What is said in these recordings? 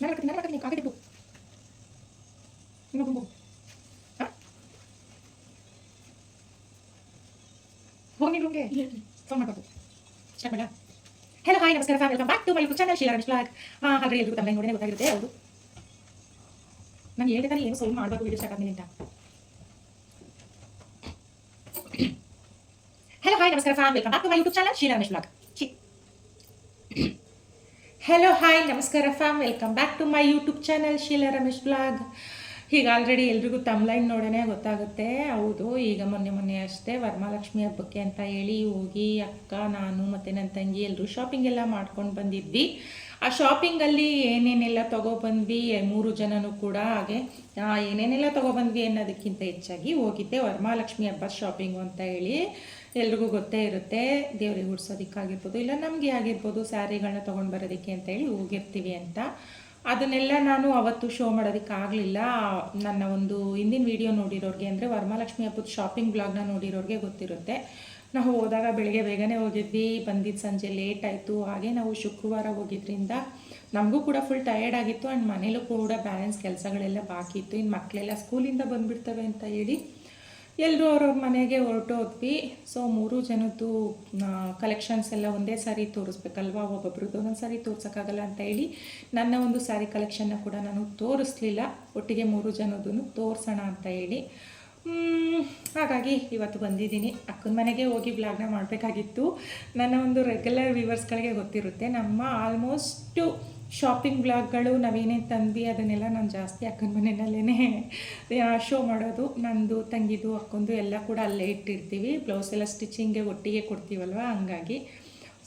ನಾನು ನಾನು ಮಾಡ್ತೀನಿ ಕಾಗೆ ಬಿಟ್ಟು ಇನ್ನೊಬ್ಬ ಹೋಗಿ ರೂಮ್ಗೆ ಫೋನ್ ಮಾಡ್ಬೋದು ಸ್ಟಾರ್ಟ್ ಮಾಡ ಹಲೋ ಹಾಯ್ ನಮಸ್ಕಾರ family welcome back to my YouTube channel Sheela Ramesh blog ಹಾಂ ಹಾಗೆ ಎಲ್ಲರಿಗೂ ತಮ್ಮ ನೋಡಿ ಗೊತ್ತಾಗಿರುತ್ತೆ. ಹೌದು. ನಾನು ಹೇಳಿದೆ ಏನು ಸೌಂಡ್ ಮಾಡಬೇಕು ವಿಡಿಯೋ ಸ್ಟಾರ್ಟ್ ಆದ್ಮೇಲೆ ಅಂತ. ಹಲೋ ಹಾಯ್ ನಮಸ್ಕಾರ family welcome back to my YouTube channel Sheela Ramesh blog hello hi ನಮಸ್ಕಾರ fam welcome back to my YouTube channel Sheela Ramesh blog ಈಗ ಆಲ್ರೆಡಿ ಎಲ್ರಿಗೂ ತಮ್ಲೈನ್ ನೋಡೋಣ ಗೊತ್ತಾಗುತ್ತೆ. ಹೌದು, ಈಗ ಮೊನ್ನೆ ಮೊನ್ನೆ ಅಷ್ಟೇ ವರಮಹಾಲಕ್ಷ್ಮಿ ಹಬ್ಬಕ್ಕೆ ಅಂತ ಹೇಳಿ ಹೋಗಿ ಅಕ್ಕ, ನಾನು ಮತ್ತು ನನ್ನ ತಂಗಿ ಎಲ್ಲರೂ ಶಾಪಿಂಗ್ ಎಲ್ಲ ಮಾಡ್ಕೊಂಡು ಬಂದಿದ್ವಿ. ಆ ಶಾಪಿಂಗಲ್ಲಿ ಏನೇನೆಲ್ಲ ತೊಗೊಬಂದ್ವಿ ಮೂರು ಜನನೂ ಕೂಡ ಹಾಗೆ ಏನೇನೆಲ್ಲ ತೊಗೊಬಂದ್ವಿ ಅನ್ನೋದಕ್ಕಿಂತ ಹೆಚ್ಚಾಗಿ ಹೋಗಿದ್ದೆ ವರಮಹಾಲಕ್ಷ್ಮಿ ಹಬ್ಬದ ಶಾಪಿಂಗು ಅಂತ ಹೇಳಿ. ಎಲ್ರಿಗೂ ಗೊತ್ತೇ ಇರುತ್ತೆ, ದೇವ್ರಿಗೆ ಉಡ್ಸೋದಕ್ಕಾಗಿರ್ಬೋದು, ಇಲ್ಲ ನಮಗೆ ಆಗಿರ್ಬೋದು ಸ್ಯಾರಿಗಳನ್ನ ತೊಗೊಂಡು ಬರೋದಕ್ಕೆ ಅಂತ ಹೇಳಿ ಹೋಗಿರ್ತೀವಿ ಅಂತ. ಅದನ್ನೆಲ್ಲ ನಾನು ಅವತ್ತು ಶೋ ಮಾಡೋದಕ್ಕಾಗಲಿಲ್ಲ ನನ್ನ ಒಂದು ಹಿಂದಿನ ವಿಡಿಯೋ ನೋಡಿರೋರಿಗೆ ಅಂದರೆ ವರಮಹಾಲಕ್ಷ್ಮಿ ಹಬ್ಬದ ಶಾಪಿಂಗ್ ಬ್ಲಾಗ್ನ ನೋಡಿರೋರಿಗೆ ಗೊತ್ತಿರುತ್ತೆ. ನಾವು ಹೋದಾಗ ಬೆಳಿಗ್ಗೆ ಬೇಗನೆ ಹೋಗಿದ್ವಿ ಬಂದಿದ್ದು ಸಂಜೆ ಲೇಟ್ ಆಯಿತು. ಹಾಗೆ ನಾವು ಶುಕ್ರವಾರ ಹೋಗಿದ್ರಿಂದ ನಮಗೂ ಕೂಡ ಫುಲ್ ಟಯರ್ಡ್ ಆಗಿತ್ತು. ಆ್ಯಂಡ್ ಮನೇಲೂ ಕೂಡ ಬ್ಯಾಲೆನ್ಸ್ ಕೆಲಸಗಳೆಲ್ಲ ಬಾಕಿ ಇತ್ತು. ಇನ್ನು ಮಕ್ಕಳೆಲ್ಲ ಸ್ಕೂಲಿಂದ ಬಂದುಬಿಡ್ತವೆ ಅಂತ ಹೇಳಿ ಎಲ್ಲರೂ ಅವ್ರವ್ರ ಮನೆಗೆ ಹೊರಟೋದ್ವಿ. ಸೊ ಮೂರು ಜನದ್ದು ಕಲೆಕ್ಷನ್ಸ್ ಎಲ್ಲ ಒಂದೇ ಸಾರಿ ತೋರಿಸ್ಬೇಕಲ್ವಾ? ಒಬ್ಬೊಬ್ರದ್ದು ಒಂದೊಂದು ಸಾರಿ ತೋರ್ಸೋಕ್ಕಾಗಲ್ಲ ಅಂತ ಹೇಳಿ ನನ್ನ ಒಂದು ಸ್ಯಾರಿ ಕಲೆಕ್ಷನ್ನ ಕೂಡ ನಾನು ತೋರಿಸ್ಲಿಲ್ಲ. ಒಟ್ಟಿಗೆ ಮೂರು ಜನದನ್ನು ತೋರಿಸೋಣ ಅಂತ ಹೇಳಿ. ಹಾಗಾಗಿ ಇವತ್ತು ಬಂದಿದ್ದೀನಿ. ಅಕ್ಕನ ಮನೆಗೆ ಹೋಗಿ ಬ್ಲಾಗ್ನ ಮಾಡಬೇಕಾಗಿತ್ತು. ನನ್ನ ಒಂದು ರೆಗ್ಯುಲರ್ ವ್ಯೂವರ್ಸ್ಗಳಿಗೆ ಗೊತ್ತಿರುತ್ತೆ, ನಮ್ಮ ಆಲ್ಮೋಸ್ಟು ಶಾಪಿಂಗ್ ಬ್ಲಾಗ್ಗಳು ನಾವೇನೇ ತಂದ್ವಿ ಅದನ್ನೆಲ್ಲ ನಾನು ಜಾಸ್ತಿ ಅಕ್ಕನ ಮನೆಯಲ್ಲೇ ಶೋ ಮಾಡೋದು. ನಂದು, ತಂಗಿದು, ಅಕ್ಕಂದು ಎಲ್ಲ ಕೂಡ ಅಲ್ಲೇ ಇಟ್ಟಿರ್ತೀವಿ. ಬ್ಲೌಸ್ ಎಲ್ಲ ಸ್ಟಿಚಿಂಗ್ಗೆ ಒಟ್ಟಿಗೆ ಕೊಡ್ತೀವಲ್ವ? ಹಂಗಾಗಿ.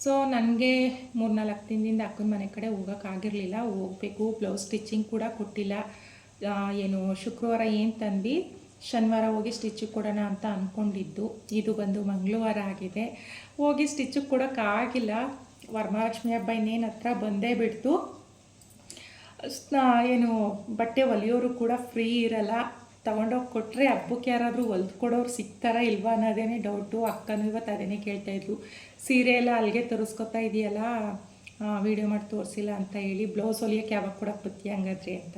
ಸೊ ನನಗೆ ಮೂರ್ನಾಲ್ಕು ದಿನದಿಂದ ಅಕ್ಕನ ಮನೆ ಕಡೆ ಹೋಗೋಕ್ಕಾಗಿರಲಿಲ್ಲ ಹೋಗಬೇಕು ಬ್ಲೌಸ್ ಸ್ಟಿಚಿಂಗ್ ಕೂಡ ಕೊಟ್ಟಿಲ್ಲ. ಏನು ಶುಕ್ರವಾರ ಏನು ತಂದ್ವಿ? ಶನಿವಾರ ಹೋಗಿ ಸ್ಟಿಚ್ಚಿಗೆ ಕೊಡೋಣ ಅಂತ ಅಂದ್ಕೊಂಡಿದ್ದು ಇದು ಬಂದು ಮಂಗಳವಾರ ಆಗಿದೆ. ಹೋಗಿ ಸ್ಟಿಚ್ಚಿಗೆ ಕೊಡೋಕ್ಕಾಗಿಲ್ಲ ವರಮಹಾಲಕ್ಷ್ಮಿ ಹಬ್ಬ ಇನ್ನೇನು ಹತ್ರ ಬಂದೇ ಬಿಡ್ತು. ಏನು, ಬಟ್ಟೆ ಹೊಲಿಯೋರು ಕೂಡ ಫ್ರೀ ಇರಲ್ಲ. ತೊಗೊಂಡೋಗಿ ಕೊಟ್ಟರೆ ಹಬ್ಬಕ್ಕೆ ಯಾರಾದರೂ ಹೊಲ್ದು ಕೊಡೋರು ಸಿಗ್ತಾರಾ ಇಲ್ವಾ ಅನ್ನೋದೇನೆ ಡೌಟು ಅಕ್ಕನೂ ಇವತ್ತು ಅದನ್ನೇ ಕೇಳ್ತಾ ಇದ್ಲು. ಸೀರೆ ಎಲ್ಲ ಅಲ್ಲಿಗೆ ತರಿಸ್ಕೊತಾ ಇದೆಯಲ್ಲ? ವೀಡಿಯೋ ಮಾಡಿ ತೋರಿಸಿಲ್ಲ ಅಂತ ಹೇಳಿ. ಬ್ಲೌಸ್ ಹೊಲಿಯೋಕ್ಕೆ ಯಾವಾಗ ಕೊಡಕ್ಕೆ ಬತ್ತಿ ಹಂಗಾದ್ರಿ ಅಂತ.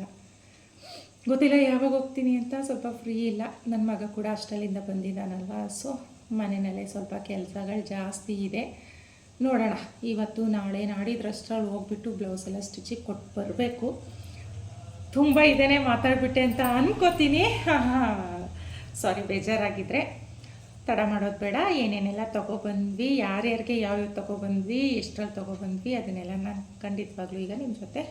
ಗೊತ್ತಿಲ್ಲ, ಯಾವಾಗ ಹೋಗ್ತೀನಿ ಅಂತ ಸ್ವಲ್ಪ ಫ್ರೀ ಇಲ್ಲ. ನನ್ನ ಮಗ ಕೂಡ ಅಷ್ಟಲ್ಲಿಂದ ಬಂದಿದ್ದಾನಲ್ವ? ಸೊ ಮನೆಯಲ್ಲೇ ಸ್ವಲ್ಪ ಕೆಲಸಗಳು ಜಾಸ್ತಿ ಇದೆ. ನೋಡೋಣ. ಇವತ್ತು ನಾಳೆ ನಾಡಿದ್ರಷ್ಟರಲ್ಲಿ ಹೋಗ್ಬಿಟ್ಟು ಬ್ಲೌಸ್ ಎಲ್ಲ ಸ್ಟಿಚಿಗೆ ಕೊಟ್ಟು ಬರಬೇಕು. ತುಂಬ ಇದೇ ಮಾತಾಡ್ಬಿಟ್ಟೆ ಅಂತ ಅನ್ಕೋತೀನಿ. ಸಾರಿ ಬೇಜಾರಾಗಿದ್ದರೆ ತಡ ಮಾಡೋದು ಬೇಡ. ಏನೇನೆಲ್ಲ ತೊಗೊಬಂದ್ವಿ, ಯಾರ್ಯಾರಿಗೆ ಯಾವ್ಯಾವ ತೊಗೊಬಂದ್ವಿ, ಎಷ್ಟರಲ್ಲಿ ತೊಗೊಬಂದ್ವಿ, ಅದನ್ನೆಲ್ಲ ನಾನು ಖಂಡಿತವಾಗ್ಲೂ ಈಗ ನಿಮ್ಮ ಜೊತೆ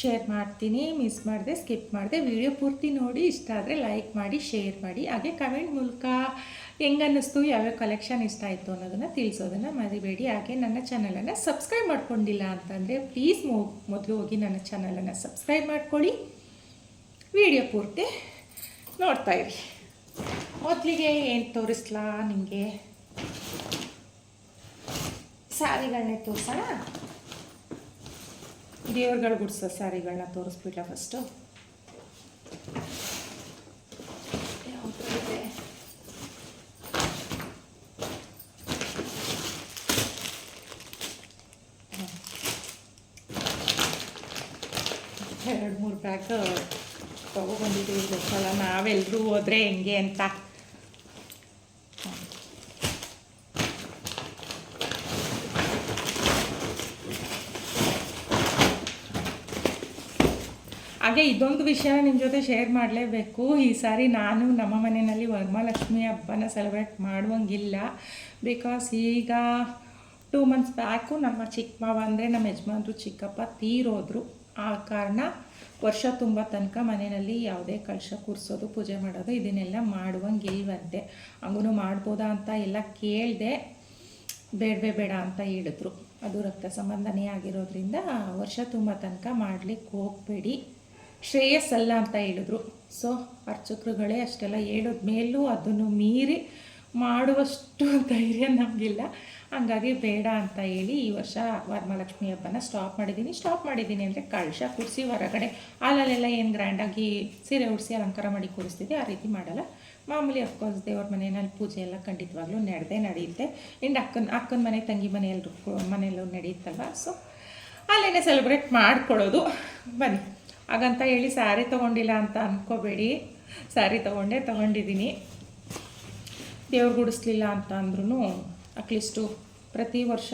ಶೇರ್ ಮಾಡ್ತೀನಿ ಮಿಸ್ ಮಾಡಿದೆ ಸ್ಕಿಪ್ ಮಾಡಿದೆ. ವಿಡಿಯೋ ಪೂರ್ತಿ ನೋಡಿ, ಇಷ್ಟ ಆದರೆ ಲೈಕ್ ಮಾಡಿ ಶೇರ್ ಮಾಡಿ. ಹಾಗೆ ಕಮೆಂಟ್ ಮೂಲಕ ಹೆಂಗೆ ಅನ್ನಿಸ್ತು, ಯಾವ್ಯಾವ ಕಲೆಕ್ಷನ್ ಇಷ್ಟ ಆಯಿತು ಅನ್ನೋದನ್ನು ತಿಳಿಸೋದನ್ನು ಮರಿಬೇಡಿ. ಹಾಗೆ ನನ್ನ ಚಾನಲನ್ನು ಸಬ್ಸ್ಕ್ರೈಬ್ ಮಾಡ್ಕೊಂಡಿಲ್ಲ ಅಂತಂದರೆ ಪ್ಲೀಸ್ ಮೊದಲು ಹೋಗಿ ನನ್ನ ಚಾನಲನ್ನು ಸಬ್ಸ್ಕ್ರೈಬ್ ಮಾಡ್ಕೊಳ್ಳಿ. ವಿಡಿಯೋ ಪೂರ್ತಿ ನೋಡ್ತಾ ಇರಿ. ಮೊದಲಿಗೆ ಏನು ತೋರಿಸ್ಲಾ ನಿಮಗೆ? ಸಾರಿಗಳನ್ನೇ ತೋರಿಸೋಣ? ದೇವ್ರುಗಳು ಗುಡ್ಸೋ ಸ್ಯಾರಿಗಳನ್ನ ತೋರಿಸ್ಬಿಟ್ಲ ಫಸ್ಟು? ಎರಡು ಮೂರು ಬ್ಯಾಗ್ ತಗೊಬಂದಿದ್ದೀವಿ ಗೊತ್ತಲ್ಲ ನಾವೆಲ್ಲರೂ ಹೋದ್ರೆ ಹೆಂಗೆ ಅಂತ ಹಾಗೆ ಇದೊಂದು ವಿಷಯ ನಿಮ್ಮ ಜೊತೆ ಶೇರ್ ಮಾಡಲೇಬೇಕು. ಈ ಸಾರಿ ನಾನು ನಮ್ಮ ಮನೆಯಲ್ಲಿ ವರಮಹಾಲಕ್ಷ್ಮಿ ಹಬ್ಬನ ಸೆಲೆಬ್ರೇಟ್ ಮಾಡುವಂಗಿಲ್ಲ. ಬಿಕಾಸ್ ಈಗ ಟೂ ಮಂತ್ಸ್ ಬ್ಯಾಕು ನಮ್ಮ ಚಿಕ್ಕಮ್ಮ ಅಂದರೆ ನಮ್ಮ ಯಜಮಾನ್ರು ಚಿಕ್ಕಪ್ಪ ತೀರೋದ್ರು. ಆ ಕಾರಣ ವರ್ಷ ತುಂಬ ತನಕ ಮನೆಯಲ್ಲಿ ಯಾವುದೇ ಕಳಶ ಕೂರಿಸೋದು, ಪೂಜೆ ಮಾಡೋದು ಇದನ್ನೆಲ್ಲ ಮಾಡುವಂಗಿಲ್ವಂತೆ. ಹಂಗೂ ಮಾಡ್ಬೋದಾ ಅಂತ ಎಲ್ಲ ಕೇಳಿದೆ ಬೇಡವೇ ಬೇಡ ಅಂತ ಹೇಳಿದ್ರು. ಅದು ರಕ್ತ ಸಂಬಂಧನೇ ಆಗಿರೋದ್ರಿಂದ ವರ್ಷ ತುಂಬ ತನಕ ಮಾಡ್ಲಿಕ್ಕೆ ಹೋಗಬೇಡಿ. ಶ್ರೇಯಸ್ಸಲ್ಲ ಅಂತ ಹೇಳಿದ್ರು. ಸೊ ಅರ್ಚಕರುಗಳೇ ಅಷ್ಟೆಲ್ಲ ಹೇಳೋದ ಮೇಲೂ ಅದನ್ನು ಮೀರಿ ಮಾಡುವಷ್ಟು ಧೈರ್ಯ ನಮಗಿಲ್ಲ. ಹಂಗಾಗಿ ಬೇಡ ಅಂತ ಹೇಳಿ ಈ ವರ್ಷ ವರಮಹಾಲಕ್ಷ್ಮಿ ಹಬ್ಬನ ಸ್ಟಾಪ್ ಮಾಡಿದ್ದೀನಿ. ಸ್ಟಾಪ್ ಮಾಡಿದ್ದೀನಿ ಅಂದರೆ ಕಳಶ ಕೂರಿಸಿ ಹೊರಗಡೆ ಹಾಲಲ್ಲೆಲ್ಲ ಏನು ಗ್ರ್ಯಾಂಡಾಗಿ ಸೀರೆ ಉಡಿಸಿ ಅಲಂಕಾರ ಮಾಡಿ ಕೂರಿಸ್ತಿದ್ದೆ, ಆ ರೀತಿ ಮಾಡಲ್ಲ. ಮಾಮೂಲಿ ಅಫ್ಕೋರ್ಸ್ ದೇವ್ರ ಮನೆಯಲ್ಲಿ ಪೂಜೆ ಎಲ್ಲ ಖಂಡಿತವಾಗ್ಲೂ ನಡೆದೇ ನಡೆಯುತ್ತೆ. ಆ್ಯಂಡ್ ಅಕ್ಕನ ಅಕ್ಕನ ಮನೆ, ತಂಗಿ ಮನೆ ಎಲ್ಲರೂ ಮನೆಯಲ್ಲೂ ನಡೆಯುತ್ತಲ್ವ? ಸೊ ಅಲ್ಲೇ ಸೆಲೆಬ್ರೇಟ್ ಮಾಡ್ಕೊಳ್ಳೋದು. ಬನ್ನಿ. ಹಾಗಂತ ಹೇಳಿ ಸ್ಯಾರಿ ತೊಗೊಂಡಿಲ್ಲ ಅಂತ ಅಂದ್ಕೋಬೇಡಿ ಸ್ಯಾರಿ ತೊಗೊಂಡೆ, ತೊಗೊಂಡಿದ್ದೀನಿ. ದೇವ್ರು ಗುಡಿಸ್ಲಿಲ್ಲ ಅಂತ ಅಂದ್ರೂ ಅಟ್ಲೀಸ್ಟು ಪ್ರತಿ ವರ್ಷ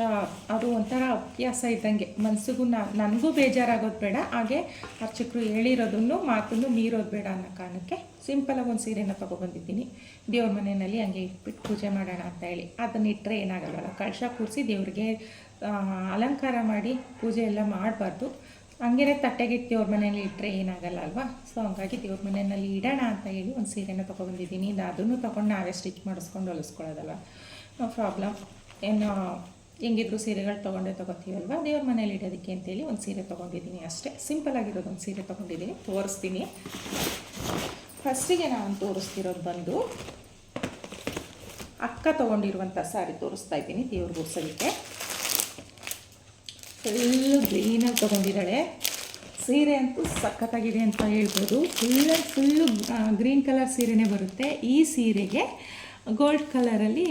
ಅದು ಒಂಥರ ಅಭ್ಯಾಸ ಇದ್ದಂಗೆ. ಮನಸ್ಸಿಗೂ ನನಗೂ ಬೇಜಾರಾಗೋದು ಬೇಡ, ಹಾಗೆ ಅರ್ಚಕರು ಹೇಳಿರೋದನ್ನು, ಮಾತನ್ನು ಮೀರೋದು ಬೇಡ ಅನ್ನೋ ಕಾರಣಕ್ಕೆ ಸಿಂಪಲಾಗಿ ಒಂದು ಸೀರೆನ ತೊಗೊಬಂದಿದ್ದೀನಿ. ದೇವ್ರ ಮನೆಯಲ್ಲಿ ಹಂಗೆ ಇಟ್ಬಿಟ್ಟು ಪೂಜೆ ಮಾಡೋಣ ಅಂತ ಹೇಳಿ. ಅದನ್ನ ಇಟ್ಟರೆ ಏನಾಗಲ್ಲ ಕಳಶ ಕೂರಿಸಿ ದೇವ್ರಿಗೆ ಅಲಂಕಾರ ಮಾಡಿ ಪೂಜೆ ಎಲ್ಲ ಮಾಡಬಾರ್ದು. ಹಂಗೇನೆ ತಟ್ಟೆಗೆ ದೇವ್ರ ಮನೇಲಿ ಇಟ್ಟರೆ ಏನಾಗಲ್ಲ ಅಲ್ವಾ? ಸೊ ಹಂಗಾಗಿ ದೇವ್ರ ಮನೆಯಲ್ಲಿ ಇಡೋಣ ಅಂತ ಹೇಳಿ ಒಂದು ಸೀರೆನ ತೊಗೊಬಂದಿದ್ದೀನಿ ಇದು ಅದನ್ನು ತೊಗೊಂಡು ನಾವೇ ಸ್ಟಿಚ್ ಮಾಡಿಸ್ಕೊಂಡು ಹೊಲಿಸ್ಕೊಳ್ಳೋದಲ್ವ ನೋ ಪ್ರಾಬ್ಲಮ್. ಏನು ಹೆಂಗಿದ್ರು ಸೀರೆಗಳು ತೊಗೊಂಡೇ ತೊಗೋತೀವಲ್ವ ದೇವ್ರ ಮನೇಲಿ ಇಡೋದಕ್ಕೆ ಅಂತೇಳಿ ಒಂದು ಸೀರೆ ತೊಗೊಂಡಿದ್ದೀನಿ ಅಷ್ಟೇ. ಸಿಂಪಲ್ ಆಗಿರೋದು ಒಂದು ಸೀರೆ ತೊಗೊಂಡಿದ್ದೀನಿ. ತೋರಿಸ್ತೀನಿ. ಫಸ್ಟಿಗೆ ನಾನು ತೋರಿಸ್ತಿರೋದು ಬಂದು ಅಕ್ಕ ತೊಗೊಂಡಿರುವಂಥ ಸಾರಿ ತೋರಿಸ್ತಾ ಇದ್ದೀನಿ ದೇವ್ರಿಗೆ ಗುಡ್ಸೋದಕ್ಕೆ ಫುಲ್ಲು ಗ್ರೀನಾಗಿ ತೊಗೊಂಡಿದ್ದಾಳೆ. ಸೀರೆ ಅಂತೂ ಸಖತ್ತಾಗಿದೆ ಅಂತ ಹೇಳ್ಬೋದು. ಫುಲ್ ಫುಲ್ಲು ಗ್ರೀನ್ ಕಲರ್ ಸೀರೆನೇ ಬರುತ್ತೆ. ಈ ಸೀರೆಗೆ ಗೋಲ್ಡ್ ಕಲರಲ್ಲಿ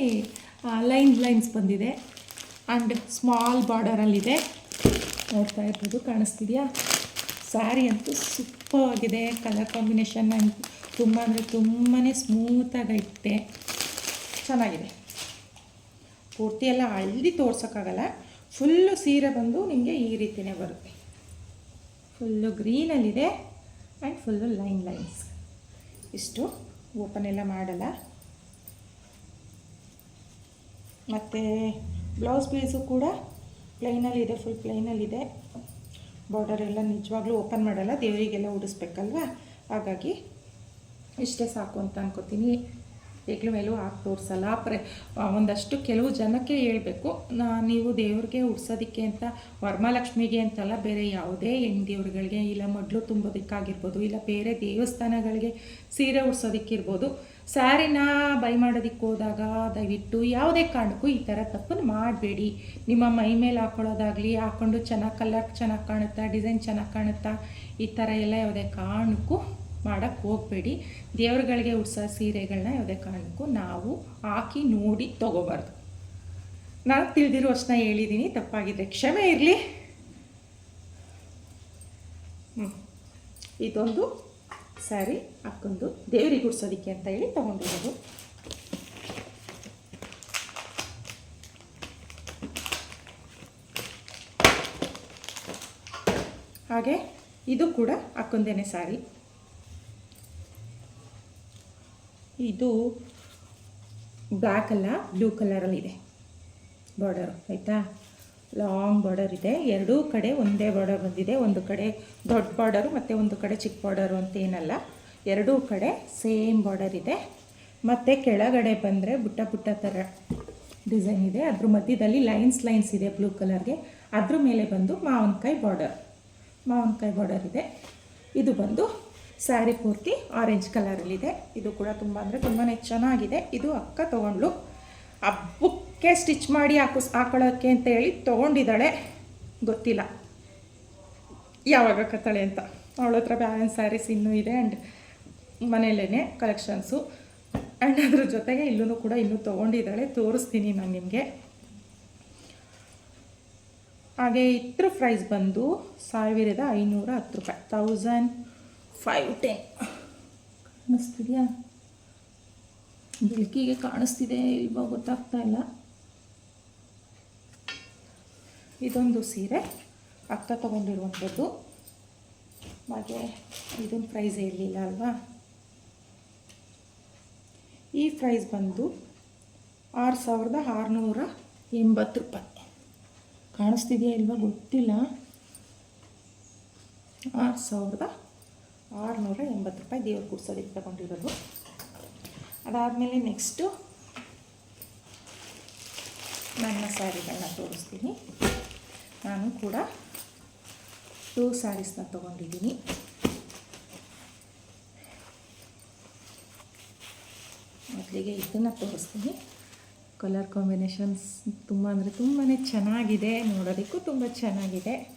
ಲೈನ್ ಲೈನ್ಸ್ ಬಂದಿದೆ. ಆ್ಯಂಡ್ ಸ್ಮಾಲ್ ಬಾರ್ಡರಲ್ಲಿದೆ ನೋಡ್ತಾ ಇರ್ಬೋದು, ಕಾಣಿಸ್ತಿದೆಯಾ? ಸ್ಯಾರಿ ಅಂತೂ ಸೂಪರ್ ಆಗಿದೆ. ಕಲರ್ ಕಾಂಬಿನೇಷನ್ ತುಂಬ ಅಂದರೆ ತುಂಬಾ ಸ್ಮೂತಾಗೈತೆ ಚೆನ್ನಾಗಿದೆ. ಪೂರ್ತಿ ಎಲ್ಲ ಹಳ್ಳಿ ತೋರ್ಸೋಕ್ಕಾಗಲ್ಲ. ಫುಲ್ಲು ಸೀರೆ ಬಂದು ನಿಮಗೆ ಈ ರೀತಿಯೇ ಬರುತ್ತೆ. ಫುಲ್ಲು ಗ್ರೀನಲ್ಲಿದೆ ಆ್ಯಂಡ್ ಫುಲ್ಲು ಲೈನ್ ಲೈನ್ಸ್. ಇಷ್ಟು ಓಪನ್ ಎಲ್ಲ ಮಾಡಲ್ಲ. ಮತ್ತು ಬ್ಲೌಸ್ ಪೀಸು ಕೂಡ ಪ್ಲೈನಲ್ಲಿದೆ, ಫುಲ್ ಪ್ಲೈನಲ್ಲಿದೆ. ಬಾರ್ಡರ್ ಎಲ್ಲ ನಿಜವಾಗ್ಲೂ ಓಪನ್ ಮಾಡಲ್ಲ, ದೇವರಿಗೆಲ್ಲ ಉಡಿಸ್ಬೇಕಲ್ವ? ಹಾಗಾಗಿ ಇಷ್ಟೇ ಸಾಕು ಅಂತ ಅನ್ಕೋತೀನಿ. ಹೆಗ್ಲ ಮೇಲೂ ಹಾಕಿ ತೋರಿಸಲ್ಲ. ಪ್ರೆ ಒಂದಷ್ಟು ಕೆಲವು ಜನಕ್ಕೆ ಹೇಳಬೇಕು. ನೀವು ದೇವ್ರಿಗೆ ಉಡ್ಸೋದಕ್ಕೆ ಅಂತ, ವರಮಹಾಲಕ್ಷ್ಮಿಗೆ ಅಂತಲ್ಲ, ಬೇರೆ ಯಾವುದೇ ಹೆಣ್ಣು ದೇವ್ರುಗಳಿಗೆ ಇಲ್ಲ ಮಡ್ಲು ತುಂಬೋದಕ್ಕಾಗಿರ್ಬೋದು, ಇಲ್ಲ ಬೇರೆ ದೇವಸ್ಥಾನಗಳಿಗೆ ಸೀರೆ ಉಡ್ಸೋದಕ್ಕಿರ್ಬೋದು, ಸ್ಯಾರಿನ ಬೈ ಮಾಡೋದಕ್ಕೆ ಹೋದಾಗ ದಯವಿಟ್ಟು ಯಾವುದೇ ಕಾರಣಕ್ಕೂ ಈ ಥರ ತಪ್ಪನ್ನು ಮಾಡಬೇಡಿ. ನಿಮ್ಮ ಮೈ ಮೇಲೆ ಹಾಕೊಳ್ಳೋದಾಗಲಿ, ಹಾಕ್ಕೊಂಡು ಚೆನ್ನಾಗಿ ಕಲರ್ ಚೆನ್ನಾಗಿ ಕಾಣುತ್ತಾ, ಡಿಸೈನ್ ಚೆನ್ನಾಗಿ ಕಾಣುತ್ತಾ, ಈ ಥರ ಎಲ್ಲ ಯಾವುದೇ ಕಾರಣಕ್ಕೂ ಮಾಡೋಕ್ಕೆ ಹೋಗಬೇಡಿ. ದೇವ್ರುಗಳಿಗೆ ಉಡ್ಸೋ ಸೀರೆಗಳನ್ನ ಯಾವುದೇ ಕಾರಣಕ್ಕೂ ನಾವು ಹಾಕಿ ನೋಡಿ ತೊಗೋಬಾರ್ದು. ನಾನು ತಿಳಿದಿರೋ ಅಷ್ಟನ್ನ ಹೇಳಿದ್ದೀನಿ ತಪ್ಪಾಗಿದ್ದರೆ ಕ್ಷಮೆ ಇರಲಿ. ಹ್ಞೂ ಇದೊಂದು ಸ್ಯಾರಿ ಹಾಕೊಂಡು ದೇವ್ರಿಗೆ ಉಡ್ಸೋದಕ್ಕೆ ಅಂತ ಹೇಳಿ ತೊಗೊಂಡಿರೋದು. ಹಾಗೆ, ಇದು ಕೂಡ ಹಾಕೊಂಡೇನೆ ಸ್ಯಾರಿ. ಇದು ಬ್ಲ್ಯಾಕ್ ಅಲ್ಲ ಬ್ಲೂ ಕಲರಲ್ಲಿದೆ ಬಾರ್ಡರು ಆಯಿತಾ? ಲಾಂಗ್ ಬಾರ್ಡರ್ ಇದೆ. ಎರಡೂ ಕಡೆ ಒಂದೇ ಬಾರ್ಡರ್ ಬಂದಿದೆ. ಒಂದು ಕಡೆ ದೊಡ್ಡ ಬಾರ್ಡರು ಮತ್ತು ಒಂದು ಕಡೆ ಚಿಕ್ಕ ಬಾರ್ಡರು ಅಂತ ಏನಲ್ಲ. ಎರಡೂ ಕಡೆ ಸೇಮ್ ಬಾರ್ಡರ್ ಇದೆ. ಮತ್ತು ಕೆಳಗಡೆ ಬಂದರೆ ಬುಟ್ಟ ಬುಟ್ಟ ಥರ ಡಿಸೈನ್ ಇದೆ. ಅದ್ರ ಮಧ್ಯದಲ್ಲಿ ಲೈನ್ಸ್ ಲೈನ್ಸ್ ಇದೆ ಬ್ಲೂ ಕಲರ್ಗೆ ಅದ್ರ ಮೇಲೆ ಬಂದು ಮಾವಿನಕಾಯಿ ಬಾರ್ಡರ್ ಮಾವಿನಕಾಯಿ ಬಾರ್ಡರ್ ಇದೆ. ಇದು ಬಂದು ಸ್ಯಾರಿ ಪೂರ್ತಿ ಆರೆಂಜ್ ಕಲರಲ್ಲಿದೆ ಇದು. ಕೂಡ ತುಂಬ ಅಂದರೆ ತುಂಬಾ ಚೆನ್ನಾಗಿದೆ. ಇದು ಅಕ್ಕ ತೊಗೊಂಡ್ಲು ಹಬ್ಬಕ್ಕೆ ಸ್ಟಿಚ್ ಮಾಡಿ ಹಾಕಿಸ್ ಹಾಕೊಳ್ಳೋಕ್ಕೆ ಅಂತ ಹೇಳಿ ತೊಗೊಂಡಿದ್ದಾಳೆ. ಗೊತ್ತಿಲ್ಲ. ಯಾವಾಗ ಕತ್ತಾಳೆ ಅಂತ. ಅವಳ ಹತ್ರ ಬ್ಯಾಲೆನ್ಸ್ ಸ್ಯಾರೀಸ್ ಇನ್ನೂ ಇದೆ ಆ್ಯಂಡ್ ಮನೆಯಲ್ಲೇ ಕಲೆಕ್ಷನ್ಸು ಆ್ಯಂಡ್ ಅದ್ರ ಜೊತೆಗೆ ಇಲ್ಲೂ ಕೂಡ ಇನ್ನೂ ತೊಗೊಂಡಿದ್ದಾಳೆ. ತೋರಿಸ್ತೀನಿ ನಾನು ನಿಮಗೆ. ಹಾಗೆ ಇದ್ರ ಪ್ರೈಸ್ ಬಂದು ಸಾವಿರದ ಐನೂರ ಹತ್ತು ರೂಪಾಯಿ. ತೌಸಂಡ್ ಫೈವ್ ಟೆನ್ ಕಾಣಿಸ್ತಿದೆಯಾ? ಬೆಳಕಿಗೆ ಕಾಣಿಸ್ತಿದೆ, ಇಲ್ವೋ ಗೊತ್ತಾಗ್ತಾ ಇಲ್ಲ. ಇದೊಂದು ಸೀರೆ, ಅಕ್ಕ ತಗೊಂಡಿರುವಂಥದ್ದು. ಹಾಗೆ ಇದೊಂದು ಪ್ರೈಸ್ ಇರಲಿಲ್ಲ ಅಲ್ವಾ? ಈ ಪ್ರೈಸ್ ಬಂದು ಆರು ಸಾವಿರದ ಆರುನೂರ ಎಂಬತ್ತು ರೂಪಾಯಿ. ಕಾಣಿಸ್ತಿದೆಯಾ ಇಲ್ವಾ ಗೊತ್ತಿಲ್ಲ. ಆರು ಸಾವಿರದ ಆರುನೂರ ಎಂಬತ್ತು ರೂಪಾಯಿ ದೇವ್ರ ಕೂಡ್ಸೋದಕ್ಕೆ ತಗೊಂಡಿರೋದು. ಅದಾದಮೇಲೆ ನೆಕ್ಸ್ಟು ನನ್ನ ಸ್ಯಾರಿಗಳನ್ನ ತೋರಿಸ್ತೀನಿ. ನಾನು ಕೂಡ ಟೂ ಸ್ಯಾರೀಸ್ನ ತೊಗೊಂಡಿದ್ದೀನಿ. ಮೊದಲಿಗೆ ಇದನ್ನು ತೋರಿಸ್ತೀನಿ. ಕಲರ್ ಕಾಂಬಿನೇಷನ್ಸ್ ತುಂಬ ಅಂದರೆ ತುಂಬಾ ಚೆನ್ನಾಗಿದೆ. ನೋಡೋದಕ್ಕೂ ತುಂಬ ಚೆನ್ನಾಗಿದೆ.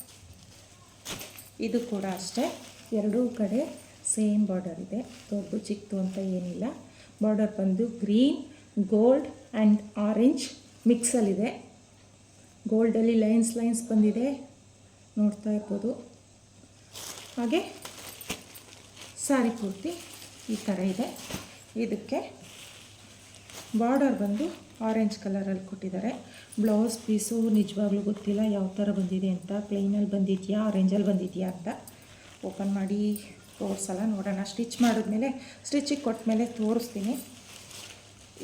ಇದು ಕೂಡ ಅಷ್ಟೇ. ಎರಡೂ ಕಡೆ ಸೇಮ್ ಬಾರ್ಡರ್ ಇದೆ. ದೊಡ್ಡ ಚಿಕ್ಕದು ಅಂತ ಏನಿಲ್ಲ. ಬಾರ್ಡರ್ ಬಂದು ಗ್ರೀನ್ ಗೋಲ್ಡ್ ಆ್ಯಂಡ್ ಆರೆಂಜ್ ಮಿಕ್ಸಲ್ಲಿದೆ ಗೋಲ್ಡಲ್ಲಿ ಲೈನ್ಸ್ ಲೈನ್ಸ್ ಬಂದಿದೆ. ನೋಡ್ತಾ ಇರ್ಬೋದು. ಹಾಗೆ ಸಾರಿ ಪೂರ್ತಿ ಈ ಥರ ಇದೆ. ಇದಕ್ಕೆ ಬಾರ್ಡರ್ ಬಂದು ಆರೆಂಜ್ ಕಲರಲ್ಲಿ ಕೊಟ್ಟಿದ್ದಾರೆ. ಬ್ಲೌಸ್ ಪೀಸು ನಿಜವಾಗ್ಲೂ ಗೊತ್ತಿಲ್ಲ ಯಾವ ಥರ ಬಂದಿದೆ ಅಂತ. ಪ್ಲೈನಲ್ಲಿ ಬಂದಿದೆಯಾ ಆರೆಂಜಲ್ಲಿ ಬಂದಿದೆಯಾ ಅಂತ. ಓಪನ್ ಮಾಡಿ ತೋರಿಸಲ್ಲ, ನೋಡೋಣ. ಸ್ಟಿಚ್ ಮಾಡಿದ್ಮೇಲೆ ಸ್ಟಿಚಿಗೆ ಕೊಟ್ಟಮೇಲೆ ತೋರಿಸ್ತೀನಿ.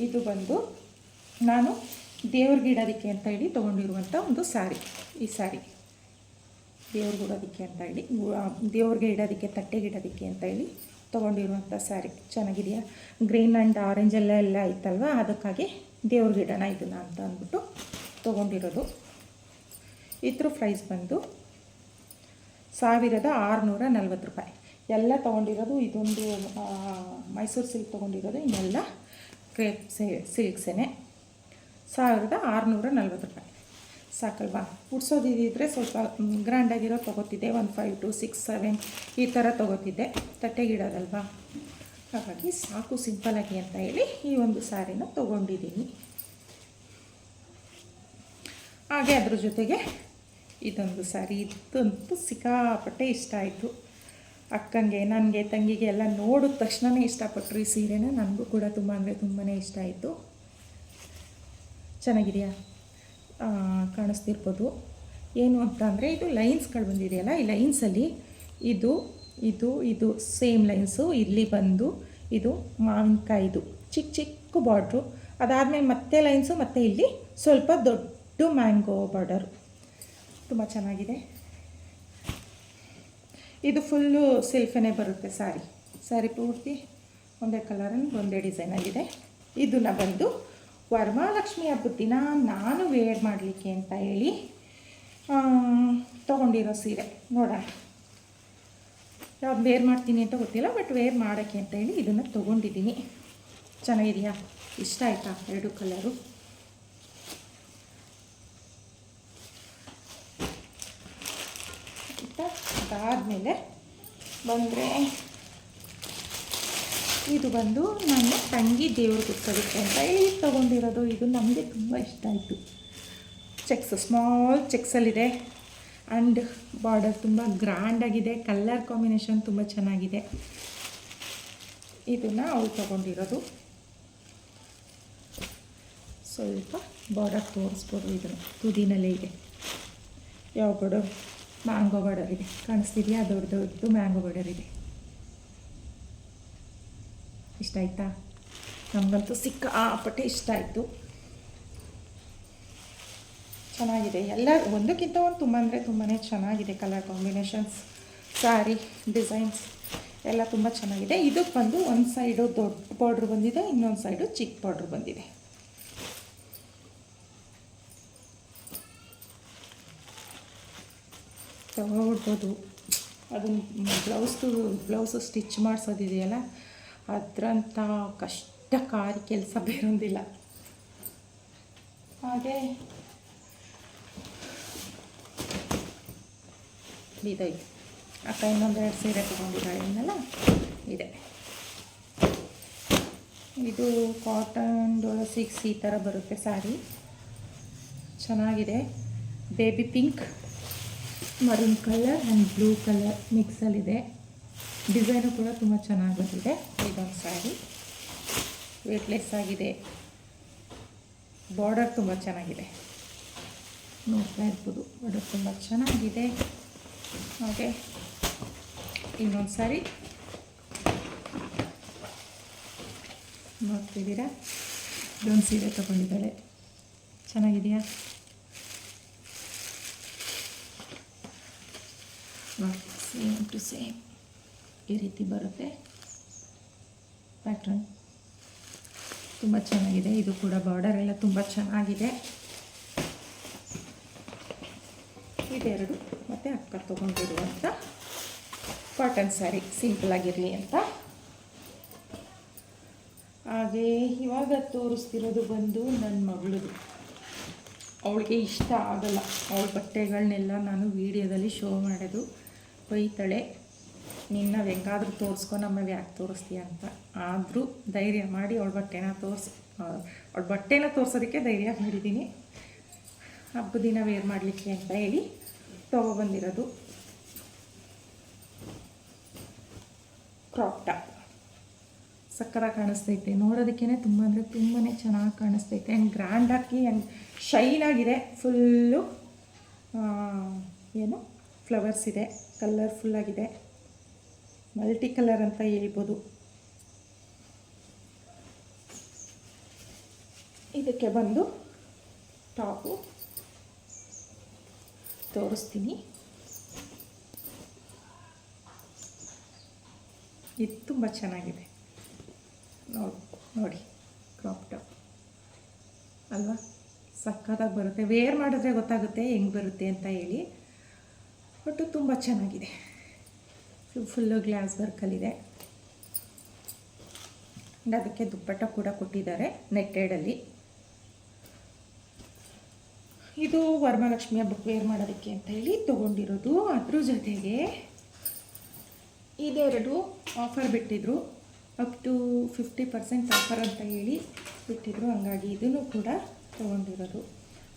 ಇದು ಬಂದು ನಾನು ದೇವ್ರಿಗೆ ಇಡೋದಕ್ಕೆ ಅಂತ ಹೇಳಿ ತೊಗೊಂಡಿರುವಂಥ ಒಂದು ಸ್ಯಾರಿ ಈ ಸ್ಯಾರಿ ದೇವ್ರಿಗೆ ಇಡೋದಕ್ಕೆ ಅಂತ ಹೇಳಿ ದೇವ್ರಿಗೆ ಇಡೋದಕ್ಕೆ, ತಟ್ಟೆಗೆ ಇಡೋದಕ್ಕೆ ಅಂತ ಹೇಳಿ ತೊಗೊಂಡಿರುವಂಥ ಸ್ಯಾರಿ ಚೆನ್ನಾಗಿದೆಯಾ? ಗ್ರೀನ್ ಆ್ಯಂಡ್ ಆರೆಂಜೆಲ್ಲ ಎಲ್ಲ ಇತ್ತಲ್ವ ಅದಕ್ಕಾಗಿ ದೇವ್ರಿಗೆ ಇಡೋಣ ಇದನ್ನು ಅಂತ ಅಂದ್ಬಿಟ್ಟು ತೊಗೊಂಡಿರೋದು. ಇದ್ರ ಪ್ರೈಸ್ ಬಂದು ಸಾವಿರದ ಆರುನೂರ ನಲ್ವತ್ತು ರೂಪಾಯಿ. ಎಲ್ಲ ತೊಗೊಂಡಿರೋದು ಇದೊಂದು ಮೈಸೂರು ಸಿಲ್ಕ್ ತೊಗೊಂಡಿರೋದು ಇನ್ನೆಲ್ಲ ಕ್ರೇಪ್ ಸೇ, ಸಿಲ್ಕ್ಸೇನೆ. ಸಾವಿರದ ಆರುನೂರ ನಲ್ವತ್ತು ರೂಪಾಯಿ. ಸಾಕಲ್ವಾ? ಉಡ್ಸೋದಿದ್ದರೆ ಸ್ವಲ್ಪ ಗ್ರ್ಯಾಂಡಾಗಿರೋ ತೊಗೋತಿದ್ದೆ. One five two six seven ಈ ಥರ ತೊಗೋತಿದ್ದೆ. ತಟ್ಟೆಗಿಡೋದಲ್ವಾ? ಹಾಗಾಗಿ ಸಾಕು ಸಿಂಪಲಾಗಿ ಅಂತ ಹೇಳಿ ಈ ಒಂದು ಸ್ಯಾರಿನ ತೊಗೊಂಡಿದ್ದೀನಿ. ಹಾಗೆ ಅದ್ರ ಜೊತೆಗೆ ಇದೊಂದು ಸಾರಿ ಇದಂತೂ ಸಿಕ್ಕಾಪಟ್ಟೆ ಇಷ್ಟ ಆಯಿತು. ಅಕ್ಕಂಗೆ, ನನಗೆ, ತಂಗಿಗೆ ಎಲ್ಲ ನೋಡಿದ ತಕ್ಷಣವೇ ಇಷ್ಟಪಟ್ಟರು ಈ ಸೀರೆನ. ನನಗೂ ಕೂಡ ತುಂಬ ಅಂದರೆ ತುಂಬಾ ಇಷ್ಟ ಆಯಿತು. ಚೆನ್ನಾಗಿದೆಯಾ? ಕಾಣಿಸ್ತಿರ್ಬೋದು. ಏನು ಅಂತ ಅಂದರೆ ಇದು ಲೈನ್ಸ್ಗಳು ಬಂದಿದೆಯಲ್ಲ, ಈ ಲೈನ್ಸಲ್ಲಿ ಇದು ಇದು ಇದು, ಸೇಮ್ ಲೈನ್ಸು, ಇಲ್ಲಿ ಬಂದು ಇದು ಮಾವಿನಕಾಯಿದು. ಚಿಕ್ಕ ಚಿಕ್ಕ ಬಾರ್ಡ್ರು. ಅದಾದಮೇಲೆ ಮತ್ತೆ ಲೈನ್ಸು, ಮತ್ತು ಇಲ್ಲಿ ಸ್ವಲ್ಪ ದೊಡ್ಡ ಮ್ಯಾಂಗೋ ಬಾರ್ಡರು. ತುಂಬ ಚೆನ್ನಾಗಿದೆ. ಇದು ಫುಲ್ಲು ಸಿಲ್ಫೆನೇ ಬರುತ್ತೆ ಸಾರಿ. ಸಾರಿ ಪೂರ್ತಿ ಒಂದೇ ಕಲರಲ್ಲಿ ಒಂದೇ ಡಿಸೈನ್ ಆಗಿದೆ ಇದನ್ನು ಬಂದು ವರಮಹಾಲಕ್ಷ್ಮಿ ಹಬ್ಬದ ದಿನ ನಾನು ವೇರ್ ಮಾಡಲಿಕ್ಕೆ ಅಂತ ಹೇಳಿ ತೊಗೊಂಡಿರೋ ಸೀರೆ. ನೋಡೋಣ. ಯಾವ್ದು ವೇರ್ ಮಾಡ್ತೀನಿ ಅಂತ ಗೊತ್ತಿಲ್ಲ, ಬಟ್ ವೇರ್ ಮಾಡೋಕ್ಕೆ ಅಂತ ಹೇಳಿ ಇದನ್ನು ತೊಗೊಂಡಿದ್ದೀನಿ. ಚೆನ್ನಾಗಿದೆಯಾ? ಇಷ್ಟ ಆಯಿತಾ? ಎರಡು ಕಲರು? ಅದಾದಮೇಲೆ ಬಂದರೆ ಇದು ಬಂದು ನನ್ನ ತಂಗಿ ದೇವ್ರಿಗೆ ಗೊತ್ತಾಗುತ್ತೆ ಅಂತ ಹೇಳಿ ತೊಗೊಂಡಿರೋದು. ಇದು ನಮಗೆ ತುಂಬ ಇಷ್ಟ ಆಯಿತು. ಚೆಕ್ಸ್ ಸ್ಮಾಲ್ ಚೆಕ್ಸಲ್ಲಿದೆ ಆ್ಯಂಡ್ ಬಾರ್ಡರ್ ತುಂಬ ಗ್ರ್ಯಾಂಡಾಗಿದೆ ಕಲರ್ ಕಾಂಬಿನೇಷನ್ ತುಂಬ ಚೆನ್ನಾಗಿದೆ. ಇದನ್ನು ಅವ್ರು ತೊಗೊಂಡಿರೋದು. ಸ್ವಲ್ಪ ಬಾರ್ಡರ್ ತೋರಿಸ್ಬೋದು ಇದನ್ನು. ತುದಿನಲ್ಲೇ ಇದೆ. ಯಾವ ಬಾರ್ಡರ್ ಮ್ಯಾಂಗೋ ಬಾರ್ಡರ್ ಇದೆ. ಕಾಣಿಸ್ತಿದೆಯಾ? ದೊಡ್ಡ ದೊಡ್ಡದು ಮ್ಯಾಂಗೋ ಬಾರ್ಡರ್ ಇದೆ. ಇಷ್ಟ ಆಯ್ತಾ? ನಮಗಂತೂ ಪಟ್ಟೆ ಇಷ್ಟ ಆಯಿತು. ಚೆನ್ನಾಗಿದೆ. ಎಲ್ಲ ಒಂದಕ್ಕಿಂತ ಒಂದು ತುಂಬ ಅಂದರೆ ತುಂಬಾ ಚೆನ್ನಾಗಿದೆ ಕಲರ್ ಕಾಂಬಿನೇಷನ್ಸ್ ಸ್ಯಾರಿ ಡಿಸೈನ್ಸ್ ಎಲ್ಲ ತುಂಬ ಚೆನ್ನಾಗಿದೆ. ಇದಕ್ಕೆ ಬಂದು ಒಂದು ಸೈಡು ದೊಡ್ಡ ಬಾರ್ಡ್ರ್ ಬಂದಿದೆ, ಇನ್ನೊಂದು ಸೈಡು ಚಿಕ್ಕ ಬಾರ್ಡ್ರ್ ಬಂದಿದೆ. ತಗೊಳ್ಬೋದು. ಅದನ್ನು ಬ್ಲೌಸ್ದು ಬ್ಲೌಸು ಸ್ಟಿಚ್ ಮಾಡಿಸೋದಿದೆಯಲ್ಲ ಅದರಂಥ ಕಷ್ಟಕಾರಿ ಕೆಲಸ ಬೇರೊಂದಿಲ್ಲ. ಹಾಗೆ. ಇದೆ ಅಕ್ಕ ಇನ್ನೊಂದೆರಡು ಸೀರೆ ತೊಗೊಂಡಿದ್ದಾಳೆ ಇನ್ನೆಲ್ಲ ಇದೆ. ಇದು ಕಾಟನ್ ಡೋಲೋ ಸಿಕ್ಸ್ ಈ ಥರ ಬರುತ್ತೆ ಸ್ಯಾರಿ ಚೆನ್ನಾಗಿದೆ. Baby pink maroon colour and blue colour ಮಿಕ್ಸಲ್ಲಿದೆ. Design ಕೂಡ ತುಂಬ ಚೆನ್ನಾಗಿ ಬಂದಿದೆ. ಇದೊಂದು ಸ್ಯಾರಿ. ವೇಟ್ಲೆಸ್ ಆಗಿದೆ. ಬಾರ್ಡರ್ ತುಂಬ ಚೆನ್ನಾಗಿದೆ. ನೋಡ್ತಾ ಇರ್ಬೋದು, ಬಾರ್ಡರ್ ತುಂಬ ಚೆನ್ನಾಗಿದೆ. ಹಾಗೆ ಇನ್ನೊಂದು ಸಾರಿ ನೋಡ್ತಿದ್ದೀರಾ ಇದೊಂದು ಸೀರೆ ತೊಗೊಂಡಿದ್ದಾಳೆ. ಚೆನ್ನಾಗಿದೆಯಾ? ಟು ಸೇಮ್ ಈ ರೀತಿ ಬರುತ್ತೆ. ಪ್ಯಾಟ್ರನ್ ತುಂಬ ಚೆನ್ನಾಗಿದೆ. ಇದು ಕೂಡ ಬಾರ್ಡರ್ ಎಲ್ಲ ತುಂಬ ಚೆನ್ನಾಗಿದೆ. ಇದೆರಡು ಮತ್ತು ಅಕ್ಕ ತೊಗೊಂಡಿರುವಂಥ ಕಾಟನ್ ಸ್ಯಾರಿ ಸಿಂಪಲ್ ಆಗಿರಲಿ ಅಂತ. ಹಾಗೆ ಇವಾಗ ತೋರಿಸ್ತಿರೋದು ಬಂದು ನನ್ನ ಮಗಳದು. ಅವಳಿಗೆ ಇಷ್ಟ ಆಗಲ್ಲ. ಅವಳ ಬಟ್ಟೆಗಳನ್ನೆಲ್ಲ ನಾನು ವೀಡಿಯೋದಲ್ಲಿ ಶೋ ಮಾಡೋದು ಬೈತಾಳೆ ನಿನ್ನ ಹೆಂಗಾದ್ರೂ ತೋರಿಸ್ಕೊ ನಮ್ಮ ಯಾಕೆ ತೋರಿಸ್ತೀಯ ಅಂತ? ಆದರೂ ಧೈರ್ಯ ಮಾಡಿ, ಅವಳ ಬಟ್ಟೆನ ತೋರಿಸ್ ಅವಳ ಬಟ್ಟೆನ ತೋರಿಸೋದಕ್ಕೆ ಧೈರ್ಯ ಮಾಡಿದ್ದೀನಿ. ಹಬ್ಬ ದಿನ ವೇರ್ ಮಾಡಲಿಕ್ಕೆ ಅಂತ ಹೇಳಿ ತೊಗೊಬಂದಿರೋದು ಕ್ರಾಪ್ ಟಾಪ್ ಸಕ್ಕತ್ತಾಗಿ ಕಾಣಿಸ್ತೈತೆ. ನೋಡೋದಕ್ಕೇ ತುಂಬ ಅಂದರೆ ತುಂಬಾ ಚೆನ್ನಾಗಿ ಕಾಣಿಸ್ತೈತೆ. ಆ್ಯಂಡ್ ಗ್ರ್ಯಾಂಡ್ ಹಾಕಿ ಆ್ಯಂಡ್ ಶೈನಾಗಿದೆ ಫುಲ್ಲು ಏನು? ಫ್ಲವರ್ಸ್ ಇದೆ, ಕಲರ್ಫುಲ್ ಆಗಿದೆ. ಮಲ್ಟಿ ಕಲರ್ ಅಂತ ಹೇಳ್ಬೋದು. ಇದಕ್ಕೆ ಬಂದು ಟಾಪು ತೋರಿಸ್ತೀನಿ. ಇದು ತುಂಬ ಚೆನ್ನಾಗಿದೆ. ನೋಡಿ ನೋಡಿ, ಕ್ರಾಪ್ ಟಾಪ್. ಅಲ್ವಾ? ಸಕ್ಕತ್ತಾಗಿ ಬರುತ್ತೆ. ವೇರ್ ಮಾಡಿದ್ರೆ ಗೊತ್ತಾಗುತ್ತೆ ಹೆಂಗೆ ಬರುತ್ತೆ ಅಂತ ಹೇಳಿ. ಒಟ್ಟು ತುಂಬ ಚೆನ್ನಾಗಿದೆ. ಫುಲ್ಲು ಗ್ಲಾಸ್ ವರ್ಕಲ್ಲಿದೆ ಆ್ಯಂಡ್ ಅದಕ್ಕೆ ದುಪ್ಪಟ್ಟ ಕೂಡ ಕೊಟ್ಟಿದ್ದಾರೆ ನೆಟ್ಟೆಡಲ್ಲಿ ಇದು ವರಮಹಾಲಕ್ಷ್ಮಿ ಹಬ್ಬಕ್ಕೆ ವೇರ್ ಮಾಡೋದಕ್ಕೆ ಅಂತ ಹೇಳಿ ತೊಗೊಂಡಿರೋದು. ಅದ್ರ ಜೊತೆಗೆ ಇದೆರಡು ಆಫರ್ ಬಿಟ್ಟಿದ್ರು. Up to fifty percent offer ಅಂತ ಹೇಳಿ ಬಿಟ್ಟಿದ್ರು. ಹಂಗಾಗಿ ಇದನ್ನು ಕೂಡ ತೊಗೊಂಡಿರೋದು.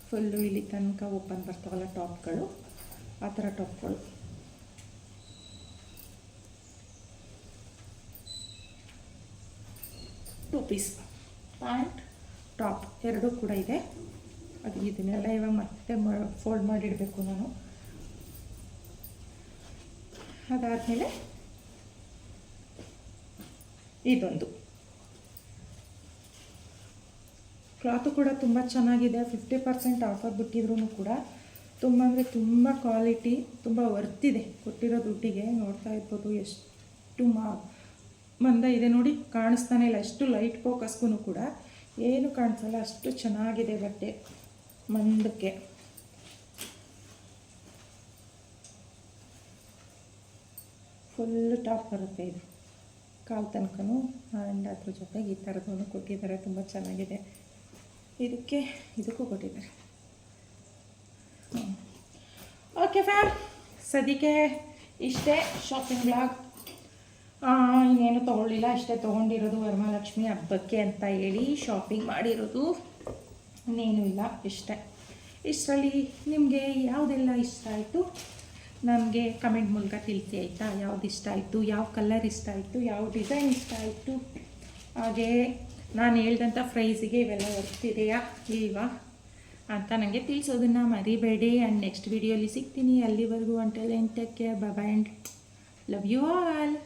ಫುಲ್ಲು ಇಲ್ಲಿ ತನಕ ಓಪನ್ ಬರ್ತಾವಲ್ಲ ಟಾಪ್ಗಳು ಆ ಥರ ಟಾಪ್ಗಳು ಟೂ ಪೀಸ್ ಪ್ಯಾಂಟ್ ಟಾಪ್ ಎರಡೂ ಕೂಡ ಇದೆ. ಅದು ಇದನ್ನೆಲ್ಲ ಇವಾಗ ಮತ್ತೆ ಫೋಲ್ಡ್ ಮಾಡಿಡಬೇಕು ನಾನು. ಅದಾದಮೇಲೆ ಇದೊಂದು. ಕ್ಲಾತು ಕೂಡ ತುಂಬ ಚೆನ್ನಾಗಿದೆ. ಫಿಫ್ಟಿ ಪರ್ಸೆಂಟ್ ಆಫರ್ ಬಿಟ್ಟಿದ್ರು ಕೂಡ. ತುಂಬ ಅಂದರೆ ತುಂಬ ಕ್ವಾಲಿಟಿ, ತುಂಬ ವರ್ತಿದೆ ಕೊಟ್ಟಿರೋ ದುಡ್ಡಿಗೆ ನೋಡ್ತಾ ಇರ್ಬೋದು. ಎಷ್ಟು ಮಾ, ಮಂದ ಇದೆ ನೋಡಿ, ಕಾಣಿಸ್ತಾನೆ ಇಲ್ಲ. ಅಷ್ಟು ಲೈಟ್ ಫೋಕಸ್ಗೂ ಕೂಡ ಏನು ಕಾಣಿಸಲ್ಲ, ಅಷ್ಟು ಚೆನ್ನಾಗಿದೆ ಬಟ್ಟೆ ಮಂದಕ್ಕೆ. ಫುಲ್ ಟಾಪ್ ಬರುತ್ತೆ ಇದು. ಕಾಲು ತನಕನೂ ಆ್ಯಂಡ್ ಅದ್ರ ಜೊತೆಗೆ ಈ ಥರದೂ ಕೊಟ್ಟಿದ್ದಾರೆ, ತುಂಬ ಚೆನ್ನಾಗಿದೆ. ಇದಕ್ಕೆ, ಇದಕ್ಕೂ ಕೊಟ್ಟಿದ್ದಾರೆ. ಓಕೆ ಫ್ಯಾಮ್ ಸದ್ಯಕ್ಕೆ ಇಷ್ಟೇ ಶಾಪಿಂಗ್ ಬ್ಲಾಗ್ ಇನ್ನೇನು ತೊಗೊಳ್ಳಿಲ್ಲ ಇಷ್ಟೇ ತೊಗೊಂಡಿರೋದು ವರಮಹಾಲಕ್ಷ್ಮಿ ಹಬ್ಬಕ್ಕೆ ಅಂತ ಹೇಳಿ ಶಾಪಿಂಗ್ ಮಾಡಿರೋದು. ಇನ್ನೇನು ಇಲ್ಲ, ಇಷ್ಟೇ. ಇಷ್ಟರಲ್ಲಿ ನಿಮಗೆ ಯಾವುದೆಲ್ಲ ಇಷ್ಟ ಆಯಿತು? ನಮಗೆ ಕಮೆಂಟ್ ಮೂಲಕ ತಿಳಿಸಿ, ಆಯಿತಾ? ಯಾವ್ದು ಇಷ್ಟ ಆಯಿತು? ಯಾವ ಕಲರ್ ಇಷ್ಟ ಆಯಿತು? ಯಾವ ಡಿಸೈನ್ ಇಷ್ಟ ಆಯಿತು? ಹಾಗೆ ನಾನು ಹೇಳ್ದಂಥ ಪ್ರೈಸಿಗೆ ಇವೆಲ್ಲ ವರ್ತಿದೆಯಾ ಇಲ್ವಾ? ಅಂತ ನನಗೆ ತಿಳಿಸೋದನ್ನು ಮರಿಬೇಡಿ. ಆ್ಯಂಡ್ ನೆಕ್ಸ್ಟ್ ವೀಡಿಯೋಲಿ ಸಿಗ್ತೀನಿ. ಅಲ್ಲಿವರೆಗೂ ಅಂಟೆಲ್ ಎಂಟಕ್ಕೆ bye and love you all